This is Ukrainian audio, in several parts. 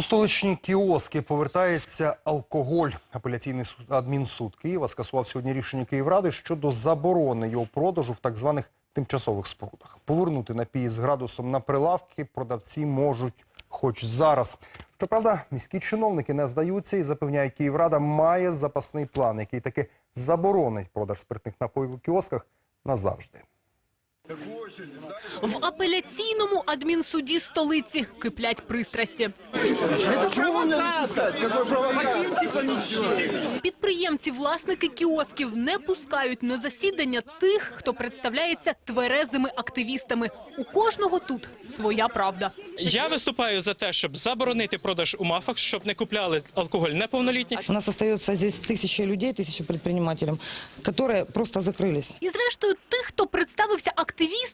У столичні кіоски повертається алкоголь. Апеляційний суд адмінсуд Києва скасував сьогодні рішення Київради щодо заборони його продажу в так званих тимчасових спорудах. Повернути напії з градусом на прилавки продавці можуть хоч зараз. Щоправда, міські чиновники не здаються і запевняють, Київрада має запасний план, який таки заборонить продаж спиртних напоїв у кіосках назавжди. В апеляційному адмінсуді столиці киплять пристрасті. Підприємці, власники кіосків не пускають на засідання тих, хто представляється тверезими активістами. У кожного тут своя правда. Я виступаю за те, щоб заборонити продаж у мафах, щоб не купляли алкоголь неповнолітні. У нас остается здесь тысяча людей, тысяча предпринимателей, которые просто закрылись. І зрештою, тих, хто представився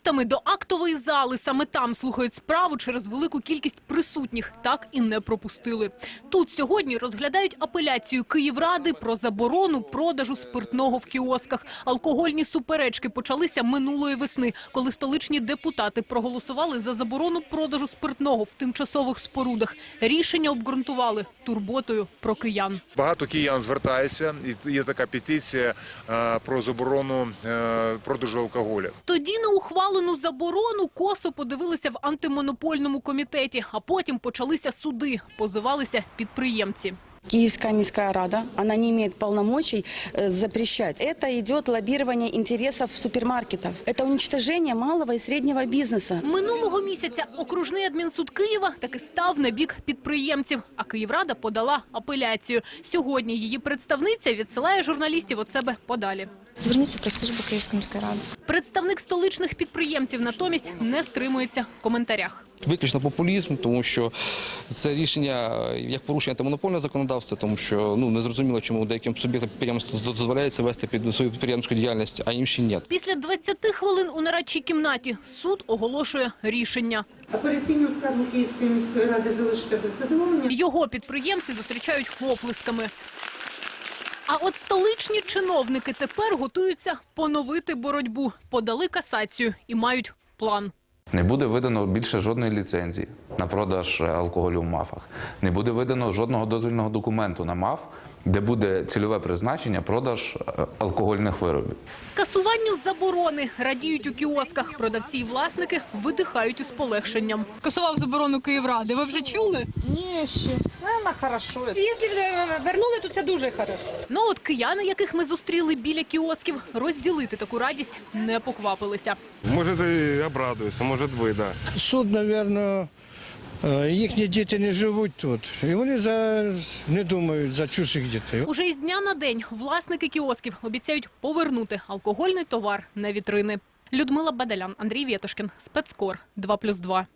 активістами до актової зали, саме там слухають справу через велику кількість присутніх, так і не пропустили. Тут сьогодні розглядають апеляцію Київради про заборону продажу спиртного в кіосках. Алкогольні суперечки почалися минулої весни, коли столичні депутати проголосували за заборону продажу спиртного в тимчасових спорудах. Рішення обґрунтували турботою про киян. Багато киян звертаються, і є така петиція е, про заборону е, продажу алкоголю. Тоді на ухвалену заборону косо подивилися в антимонопольному комітеті, а потім почалися суди, позивалися підприємці. Киевская міськая рада, она не имеет полномочий э, запрещать. Это идет лоббирование интересов супермаркетов. Это уничтожение малого и среднего бизнеса. Минулого місяця окружний адмінсуд Києва таки став на бік підприємців, а Київрада подала апеляцію. Сьогодні її представниця відсилає журналістів від себе подалі. Зверніться про службу Київської міської ради. Представник столичних підприємців натомість не стримується в коментарях. Виключно популізм, тому що це рішення як порушення антимонопольного законодавства, тому що ну не зрозуміло, чому деяким суб'єктам підприємства дозволяється вести під свою підприємську діяльність, а інші ні. Після 20 хвилин у нарадчій кімнаті суд оголошує рішення. Апеляційну скаргу Київської міської ради залишити без задоволення. Його підприємці зустрічають оплесками. А от столичні чиновники тепер готуються поновити боротьбу, подали касацію і мають план. Не буде видано більше жодної ліцензії на продаж е, алкоголю в мафах. Не буде видано жодного дозвільного документу на маф, де буде цільове призначення продаж е, алкогольних виробів. Скасуванню заборони радіють у кіосках. Продавці і власники видихають із полегшенням. Касував заборону Київради. Ви вже чули? Якщо вернули, то це дуже хорошо. Ну от кияни, яких ми зустріли біля кіосків, розділити таку радість не поквапилися. Может, и обрадуются, может быть, да. Суд, мабуть, їхні діти не живуть тут. І вони за, не думають за чужих дітей. Уже із дня на день власники кіосків обіцяють повернути алкогольний товар на вітрини. Людмила Бадалян, Андрій Вєтошкін, спецкор 2+,2.